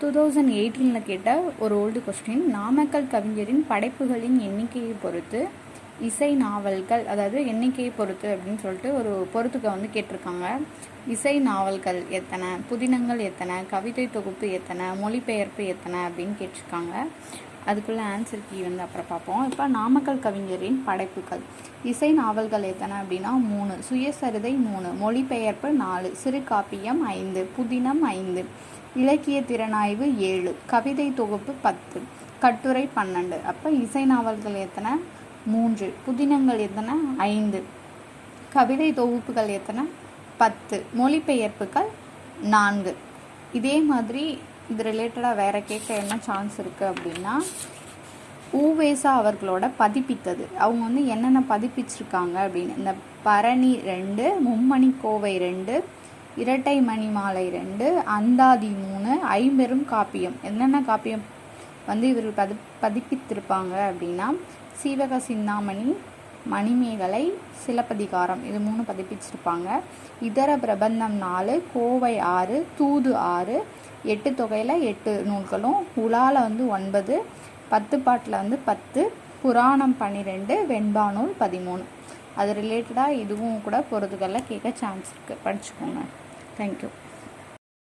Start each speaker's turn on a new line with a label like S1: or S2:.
S1: Two thousand எயிட்டீனில் கேட்ட ஒரு ஓல்டு கொஸ்டின் நாமக்கல் கவிஞரின் படைப்புகளின் எண்ணிக்கையை பொறுத்து இசை நாவல்கள் அதாவது எண்ணிக்கையை பொறுத்து அப்படின்னு சொல்லிட்டு ஒரு பொறுத்துக்க வந்து கேட்டிருக்காங்க. இசை நாவல்கள் எத்தனை புதினங்கள் எத்தனை கவிதை தொகுப்பு எத்தனை மொழிபெயர்ப்பு எத்தனை அப்படின்னு கேட்டிருக்காங்க. அதுக்குள்ள ஆன்சர் கீ வந்து அப்புறம் பார்ப்போம். இப்போ நாமக்கல் கவிஞரின் படைப்புகள். இசை நாவல்கள் எத்தனை அப்படின்னா மூணு சுயசரிதை மூணு மொழிபெயர்ப்பு நாலு சிறுகாப்பியம் ஐந்து புதினம் ஐந்து. இலக்கிய திறனாய்வு ஏழு கவிதை தொகுப்பு பத்து கட்டுரை பன்னெண்டு. அப்போ இசை நாவல்கள் எத்தனை? மூன்று. புதினங்கள் எத்தனை? ஐந்து. கவிதை தொகுப்புகள் எத்தனை? பத்து. மொழிபெயர்ப்புகள் நான்கு. இதே மாதிரி இது ரிலேட்டடாக வேற கேட்க என்ன சான்ஸ் இருக்குது அப்படின்னா ஊவேசா அவர்களோட பதிப்பித்தது. அவங்க வந்து என்னென்ன பதிப்பிச்சிருக்காங்க அப்படின்னு. இந்த பரணி ரெண்டு மும்மணி கோவை ரெண்டு இரட்டை மணி மாலை ரெண்டு அந்தாதி மூணு ஐம்பெரும் காப்பியம். என்னென்ன காப்பியம் வந்து இவர்கள் பதி பதிப்பித்திருப்பாங்க அப்படின்னா சீவக சிந்தாமணி மணிமேகலை சிலப்பதிகாரம் இது மூணு பதிப்பிச்சிருப்பாங்க. இதர பிரபந்தம் நாலு கோவை ஆறு தூது ஆறு எட்டு தொகையில் எட்டு நூல்களும் உலால வந்து ஒன்பது பத்து பாட்டில் வந்து பத்து புராணம் பன்னிரெண்டு வெண்பாநூல் பதிமூணு. அது ரிலேட்டடாக இதுவும் கூட போகிறதுக்கெல்லாம் கேட்க சான்ஸ் இருக்குது படிச்சுக்கோங்க. தேங்க்யூ